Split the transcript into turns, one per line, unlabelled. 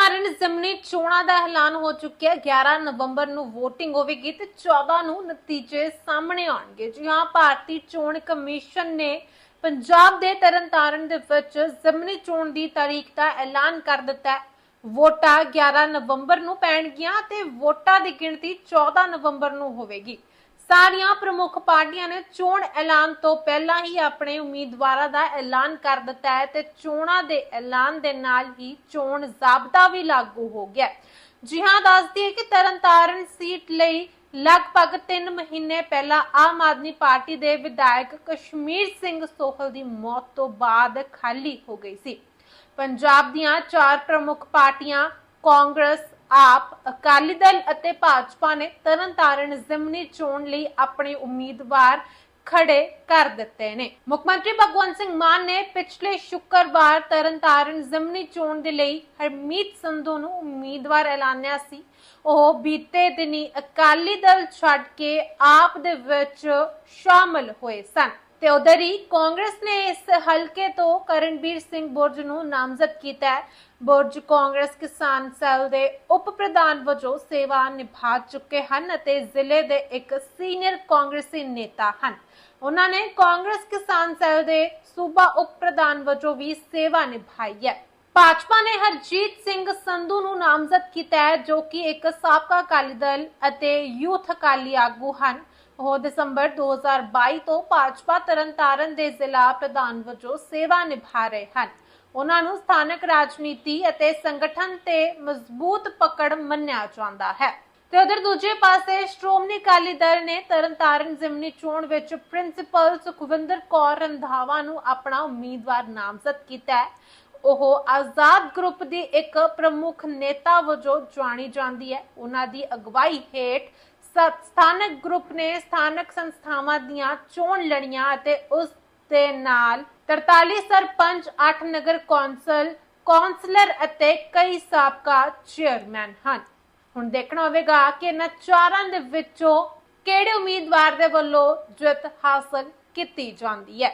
ਤਰਨਤਾਰਨ ਜ਼ਿਮਨੀ ਚੋਣਾਂ ਦਾ ਐਲਾਨ ਹੋ ਚੁੱਕਿਆ 11 ਨਵੰਬਰ ਨੂੰ VOTING ਹੋਵੇਗੀ ਤੇ 14 ਨੂੰ ਨਤੀਜੇ ਸਾਹਮਣੇ ਆਉਣਗੇ। ਜੀ ਹਾਂ, ਭਾਰਤੀ ਚੋਣ ਕਮਿਸ਼ਨ ਨੇ ਪੰਜਾਬ ਦੇ ਤਰਨਤਾਰਨ ਦੇ ਵਿੱਚ ਜ਼ਿਮਨੀ ਚੋਣ ਦੀ ਤਾਰੀਖ ਦਾ ਐਲਾਨ ਕਰ ਦਿੱਤਾ ਹੈ। ਵੋਟਾਂ 11 ਨਵੰਬਰ ਨੂੰ ਪੈਣਗੀਆਂ ਤੇ ਵੋਟਾਂ ਦੀ ਗਿਣਤੀ 14 ਨਵੰਬਰ ਨੂੰ ਹੋਵੇਗੀ। ਸਾਰੀਆਂ ਪ੍ਰਮੁੱਖ ਪਾਰਟੀਆਂ ਨੇ ਚੋਣ ਐਲਾਨ ਤੋਂ ਪਹਿਲਾਂ ਹੀ ਆਪਣੇ ਉਮੀਦਵਾਰਾਂ ਦਾ ਐਲਾਨ ਕਰ ਦਿੱਤਾ ਹੈ ਤੇ ਚੋਣਾਂ ਦੇ ਐਲਾਨ ਦੇ ਨਾਲ ਹੀ ਚੋਣ ਜ਼ਾਬਤਾ ਵੀ ਲਾਗੂ ਹੋ ਗਿਆ ਜੀ ਹਾਂ ਦੱਸਦੀ ਹੈ ਕਿ ਤਰਨਤਾਰਨ ਸੀਟ ਲਈ ਲਗਭਗ 3 ਮਹੀਨੇ ਪਹਿਲਾਂ ਆਮ ਆਦਮੀ ਪਾਰਟੀ ਦੇ ਵਿਧਾਇਕ ਕਸ਼ਮੀਰ ਸਿੰਘ ਸੋਹਲ ਦੀ ਮੌਤ ਤੋਂ ਬਾਅਦ ਖਾਲੀ ਹੋ ਗਈ ਸੀ। ਪੰਜਾਬ ਦੀਆਂ ਚਾਰ ਪ੍ਰਮੁੱਖ ਪਾਰਟੀਆਂ ਕਾਂਗਰਸ ਆਪ ਅਕਾਲੀ ਦਲ ਅਤੇ ਭਾਜਪਾ ਨੇ ਤਰਨਤਾਰਨ ਜ਼ਿਮਨੀ ਚੋਣ ਲਈ ਆਪਣੇ ਉਮੀਦਵਾਰ ਖੜੇ ਕਰ ਦਿੱਤੇ ਨੇ। ਮੁੱਖ ਮੰਤਰੀ ਭਗਵੰਤ ਸਿੰਘ ਮਾਨ ਨੇ ਪਿਛਲੇ ਸ਼ੁੱਕਰਵਾਰ ਤਰਨਤਾਰਨ ਜ਼ਿਮਨੀ ਚੋਣ ਦੇ ਲਈ ਹਰਮੀਤ ਸੰਧੂ ਨੂੰ ਉਮੀਦਵਾਰ ਐਲਾਨਿਆ ਸੀ। ਉਹ ਬੀਤੇ ਦਿਨੀ ਅਕਾਲੀ ਦਲ ਛੱਡ ਕੇ ਆਪ ਦੇ ਵਿੱਚ ਸ਼ਾਮਲ ਹੋਏ ਸਨ। ਤੇ ਉਧਰ ਹੀ ਕਾਂਗਰਸ ਨੇ ਇਸ ਹਲਕੇ ਤੋਂ ਕਰਨਵੀਰ ਸਿੰਘ ਬੁਰਜ ਨੂੰ ਨਾਮਜ਼ਦ ਕੀਤਾ ਹੈ। ਬੁਰਜ ਕਾਂਗਰਸ ਕਿਸਾਨ ਸੈੱਲ ਦੇ ਉਪ ਪ੍ਰਧਾਨ ਵਜੋਂ ਸੇਵਾ ਨਿਭਾ ਚੁੱਕੇ ਹਨ ਅਤੇ ਜ਼ਿਲ੍ਹੇ ਦੇ ਇੱਕ ਸੀਨੀਅਰ ਕਾਂਗਰਸੀ ਨੇਤਾ ਹਨ। ਉਹਨਾਂ ਨੇ ਕਾਂਗਰਸ ਕਿਸਾਨ ਸੈੱਲ ਦੇ ਸੂਬਾ ਉਪ ਪ੍ਰਧਾਨ ਵਜੋਂ ਵੀ ਸੇਵਾ ਨਿਭਾਈ ਹੈ। ਭਾਜਪਾ ਨੇ ਹਰਜੀਤ ਸਿੰਘ ਸੰਧੂ ਨੂੰ ਨਾਮਜ਼ਦ ਕੀਤਾ ਹੈ, ਜੋ ਕਿ ਇੱਕ ਸਾਬਕਾ ਅਕਾਲੀ ਦਲ ਅਤੇ ਯੂਥ ਅਕਾਲੀ ਆਗੂ ਹਨ। ਉਹ ਦਸੰਬਰ 2022 ਤੋਂ ਭਾਜਪਾ ਤਰਨਤਾਰਨ ਦੇ ਜ਼ਿਲ੍ਹਾ ਪ੍ਰਧਾਨ ਵਜੋਂ ਸੇਵਾ ਨਿਭਾ ਰਹੇ ਹਨ। ਉਹਨਾਂ ਨੂੰ ਸਥਾਨਕ ਰਾਜਨੀਤੀ ਅਤੇ ਸੰਗਠਨ ਤੇ ਮਜ਼ਬੂਤ ਪਕੜ ਮੰਨਿਆ ਜਾਂਦਾ ਹੈ। ਤੇ ਉਧਰ ਦੂਜੇ ਪਾਸੇ ਸ਼੍ਰੋਮਣੀ ਅਕਾਲੀ ਦਲ ਨੇ ਤਰਨਤਾਰਨ ਜ਼ਿਮਨੀ ਚੋਣ ਵਿੱਚ ਪ੍ਰਿੰਸੀਪਲ ਸੁਖਵਿੰਦਰ ਕੌਰ ਰੰਧਾਵਾ ਨੂੰ ਆਪਣਾ ਉਮੀਦਵਾਰ ਨਾਮਜ਼ਦ ਕੀਤਾ ਹੈ। ਉਹ ਆਜ਼ਾਦ ਗਰੁੱਪ ਦੀ ਇੱਕ ਪ੍ਰਮੁੱਖ ਨੇਤਾ ਵਜੋਂ ਜਾਣੀ ਜਾਂਦੀ ਹੈ। ਉਹਨਾਂ ਦੀ ਅਗਵਾਈ ਹੇਠ ਸਥਾਨਕ ਗਰੁੱਪ ਨੇ ਸਥਾਨਕ ਸੰਸਥਾਵਾਂ ਦੀਆਂ ਚੋਣ ਲੜੀਆਂ ਅਤੇ ਉਸ ਦੇ ਨਾਲ 43 ਸਰਪੰਚ 8 ਨਗਰ ਕੌਂਸਲ, ਕੌਂਸਲਰ ਅਤੇ ਕਈ ਸਾਬਕਾ ਚੇਅਰਮੈਨ ਹਨ। ਹੁਣ ਦੇਖਣਾ ਹੋਵੇਗਾ ਕਿ ਇਹਨਾਂ ਚਾਰਾਂ ਦੇ ਵਿੱਚੋਂ ਕਿਹੜੇ ਉਮੀਦਵਾਰ ਦੇ ਵੱਲੋਂ ਜਿੱਤ ਹਾਸਲ ਕੀਤੀ ਜਾਂਦੀ ਹੈ।